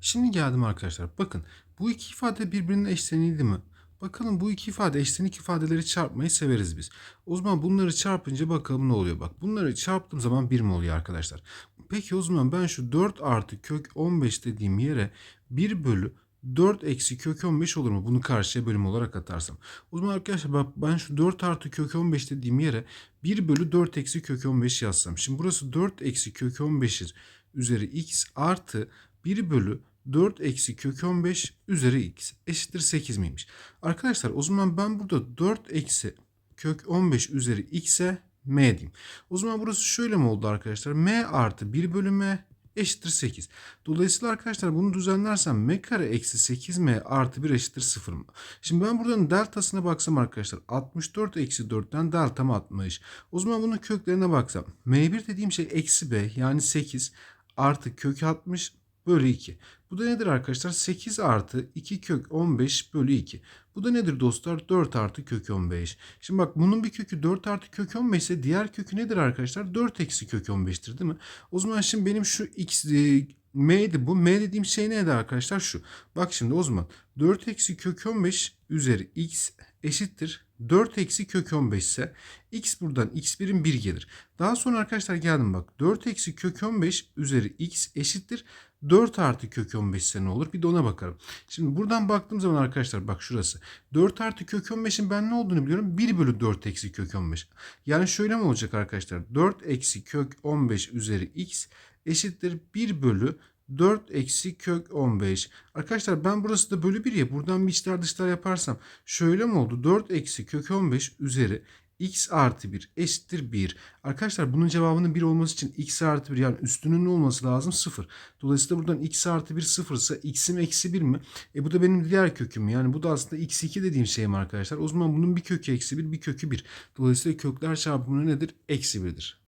Şimdi geldim arkadaşlar. Bakın bu iki ifade birbirine eşlenildi mi? Bakalım bu iki ifade eşlenik ifadeleri çarpmayı severiz biz. O zaman bunları çarpınca bakalım ne oluyor bak. Bunları çarptığım zaman 1 mi oluyor arkadaşlar? Peki o zaman ben şu 4 artı kök 15 dediğim yere 1 bölü 4 eksi kök 15 olur mu? Bunu karşıya bölüm olarak atarsam. O zaman arkadaşlar bak ben şu 4 artı kök 15 dediğim yere 1 bölü 4 eksi kök 15 yazsam. Şimdi burası 4 eksi kök 15 üzeri x artı 1 bölü 4 eksi kök 15 üzeri x eşittir 8 miymiş? Arkadaşlar o zaman ben burada 4 eksi kök 15 üzeri x'e m diyeyim. O zaman burası şöyle mi oldu arkadaşlar? m artı 1 bölü m eşittir 8. Dolayısıyla arkadaşlar bunu düzenlersem m kare eksi 8m artı 1 eşittir 0 mı? Şimdi ben buradan deltasına baksam arkadaşlar 64 eksi 4'ten deltam 60. O zaman bunun köklerine baksam m1 dediğim şey eksi b yani 8 artı kök 60 bölü 2. Bu da nedir arkadaşlar? 8 artı 2 kök 15 bölü 2. Bu da nedir dostlar? 4 artı kök 15. Şimdi bak bunun bir kökü 4 artı kök 15 ise diğer kökü nedir arkadaşlar? 4 eksi kök 15'tir değil mi? O zaman şimdi benim şu x e, m'di bu. M dediğim şey neydi arkadaşlar? Şu. Bak şimdi o zaman 4 eksi kök 15 üzeri x eşittir 4 eksi kök 15 ise x buradan x1'in 1 gelir. Daha sonra arkadaşlar geldim bak 4 eksi kök 15 üzeri x eşittir 4 artı kök 15 ise ne olur? Bir de ona bakalım. Şimdi buradan baktığım zaman arkadaşlar bak şurası. 4 artı kök 15'in ben ne olduğunu biliyorum. 1 bölü 4 eksi kök 15. Yani şöyle mi olacak arkadaşlar? 4 eksi kök 15 üzeri x eşittir 1 bölü 4 eksi kök 15. Arkadaşlar ben burası da bölü 1 ya buradan bir içler dışlar yaparsam şöyle mi oldu? 4 eksi kök 15 üzeri x artı 1 eşittir 1. Arkadaşlar bunun cevabının 1 olması için x artı 1 yani üstünün ne olması lazım? 0. Dolayısıyla buradan x artı 1 0 ise x'im eksi 1 mi? E bu da benim diğer köküm. Yani bu da aslında x2 dediğim şey mi arkadaşlar? O zaman bunun bir kökü eksi 1 bir kökü 1. Dolayısıyla kökler çarpımı nedir? Eksi 1'dir.